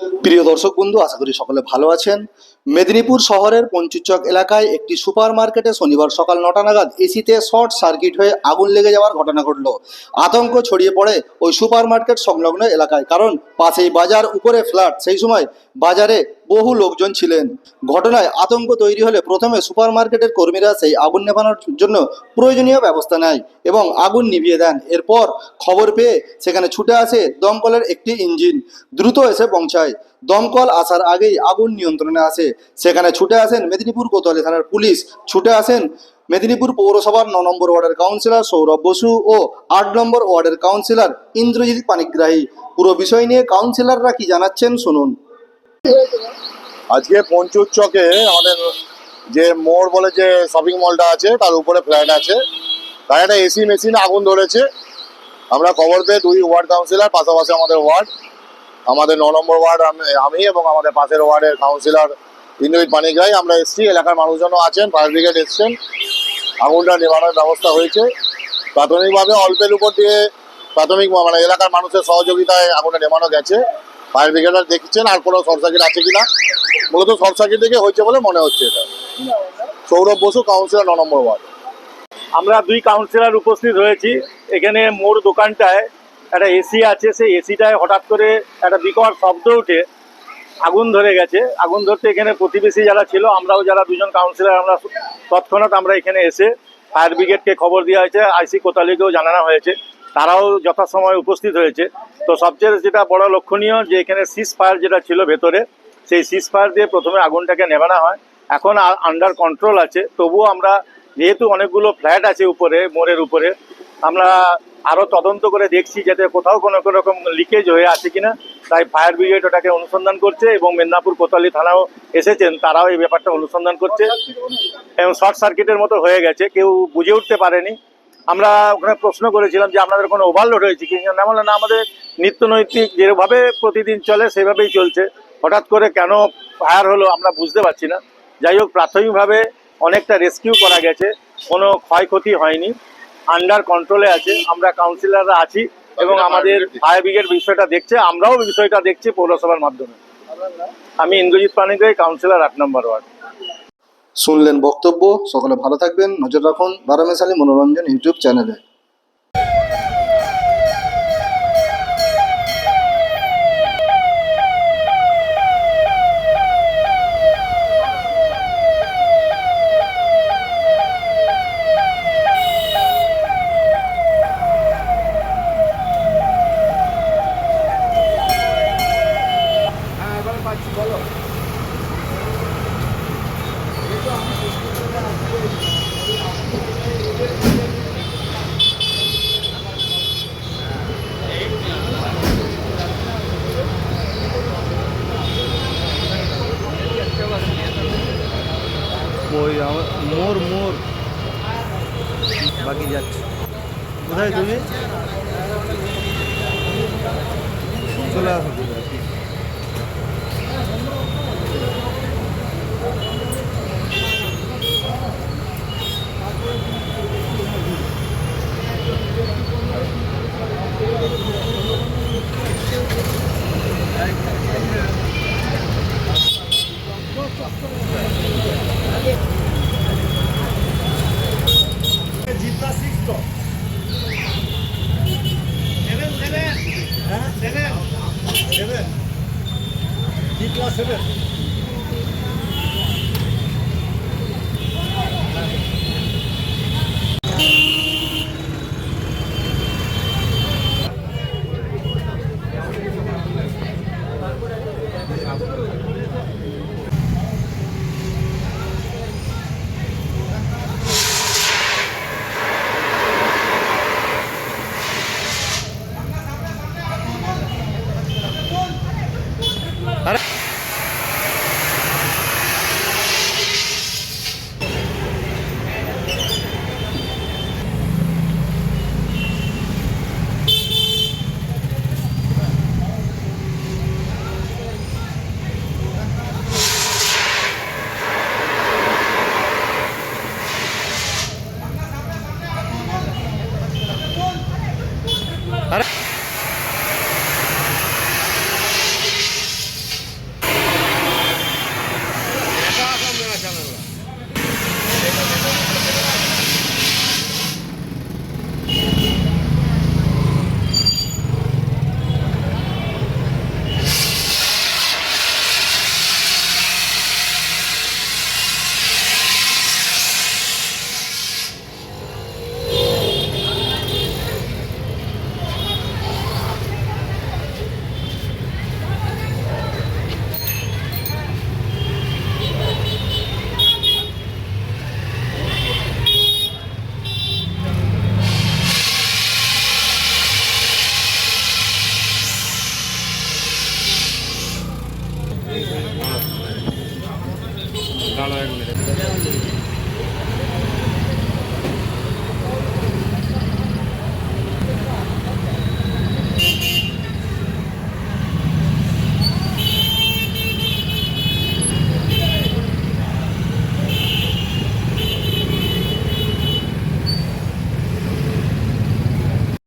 প্রিয় দর্শক বন্ধু, আশা করি সকলে ভালো আছেন। মেদিনীপুর শহরের পঞ্চুচক এলাকায় একটি সুপার মার্কেটে শনিবার সকাল নটা নাগাদ এসিতে শর্ট সার্কিট হয়ে আগুন লেগে যাওয়ার ঘটনা ঘটল। আতঙ্ক ছড়িয়ে পড়ে ওই সুপার মার্কেট সংলগ্ন এলাকায়, কারণ পাশেই বাজার, উপরে ফ্ল্যাট, সেই সময় বাজারে বহু লোকজন ছিলেন। ঘটনায় আতঙ্ক তৈরি হলে প্রথমে সুপার মার্কেটের কর্মীরা সেই আগুন নেভানোর জন্য প্রয়োজনীয় ব্যবস্থা নেয় এবং আগুন নিভিয়ে দেন। এরপর খবর পেয়ে সেখানে ছুটে আসে দমকলের একটি ইঞ্জিন। দ্রুত এসে পৌঁছায়। দমকল আসার আগেই আগুন নিয়ন্ত্রণে আসে। সেখানে ছুটে আসেন মেদিনীপুর কোতোয়ালি থানার পুলিশ। ছুটে আসেন মেদিনীপুর পৌরসভার ন নম্বর ওয়ার্ডের কাউন্সিলর সৌরভ বসু ও আট নম্বর ওয়ার্ডের কাউন্সিলর ইন্দ্রজিৎ পানিগ্রাহী। পুরো বিষয় নিয়ে কাউন্সিলররা কি জানাচ্ছেন শুনুন। আজকে পঞ্চুর চকে আমাদের যে মোড় বলে যে শপিং মলটা আছে, তার উপরে ফ্ল্যাট আছে। তার একটা এসি মেশিন আগুন ধরেছে। আমরা খবর পেয়ে দুই ওয়ার্ড কাউন্সিলর পাশাপাশি আমাদের ওয়ার্ড আমাদের ন নম্বর ওয়ার্ড আমি- এবং আমাদের পাশের ওয়ার্ডের কাউন্সিলর ইন্দ্রজিৎ পানিগ্রাহী। আমরা এসছি, এলাকার মানুষজনও আছেন ফায়ার ব্রিগেড এসছেন। আগুনটা নেভানোর ব্যবস্থা হয়েছে। প্রাথমিকভাবে অল্পের উপর দিয়ে প্রাথমিক মানে এলাকার মানুষের সহযোগিতায় আগুনটা নেভানো গেছে। ফায়ার ব্রিগেডার দেখছেন আর কোনো শর্ট সার্কিট আছে কিনা? মূলত শর্ট সার্কিট থেকে হয়েছে বলে মনে হচ্ছে এটা। সৌরভ বসু, কাউন্সিলর, ন নম্বর ওয়ার্ড। আমরা দুই কাউন্সিলর উপস্থিত হয়েছি এখানে মোর দোকানটায় একটা এসি আছে, সেই এসিটায় হঠাৎ করে একটা বিকট শব্দ উঠে, আগুন ধরে গেছে। আগুন ধরতে এখানে প্রতিবেশী যারা ছিল, আমরাও যারা দুজন কাউন্সিলর, আমরা তৎক্ষণাৎ আমরা এখানে এসে ফায়ার ব্রিগেডকে খবর দেওয়া হয়েছে। আইসি কোতালিকেও জানানো হয়েছে। তারাও যথাসময়ে উপস্থিত হয়েছে। তো সবচেয়ে যেটা বড় লক্ষণীয় যে এখানে সিস ফায়ার যেটা ছিল ভেতরে, সেই সিস ফায়ার দিয়ে প্রথমে আগুনটাকে নেভানো হয়। এখন আন্ডার কন্ট্রোল আছে। তবুও আমরা যেহেতু অনেকগুলো ফ্ল্যাট আছে উপরে, মোড়ের উপরে, আমরা আরও তদন্ত করে দেখছি যাতে কোথাও কোনো কোনো রকম লিকেজ হয়ে আছে কিনা। তাই ফায়ার ব্রিগেড ওটাকে অনুসন্ধান করছে এবং মেদিনীপুর কোতালি থানাও এসেছেন। তারাও এই ব্যাপারটা অনুসন্ধান করছে। এবং শর্ট সার্কিটের মতো হয়ে গেছে। কেউ বুঝে উঠতে পারেনি। আমরা ওখানে প্রশ্ন করেছিলাম যে আপনাদের কোনো ওভারলোড হয়েছে কি? না বলল না আমাদের নিত্য নৈতিক যেভাবে প্রতিদিন চলে সেভাবেই চলছে। হঠাৎ করে কেন ফায়ার হলো আমরা বুঝতে পারছি না। যাই হোক প্রাথমিকভাবে অনেকটা রেস্কিউ করা গেছে। কোনো ক্ষয়ক্ষতি হয়নি। আন্ডার কন্ট্রোলে আছে। আমরা কাউন্সিলররা আছি এবং আমাদের ফায়ার ব্রিগেড বিষয়টা দেখছে। আমরাও বিষয়টা দেখছি পৌরসভার মাধ্যমে। আমি ইন্দ্রজিৎ পানিগ্রাহী কাউন্সিলর আট নম্বর ওয়ার্ড শুনলেন বক্তব্য। সকলে ভালো থাকবেন। নজর রাখুন বারামেশালী মনোরঞ্জন ইউটিউব চ্যানেলে। ওই মোর মোর। বাকি যাচ্ছে। কোথায় তুমি? চলে আসো have ಧಾರಾಳವಾಗಿ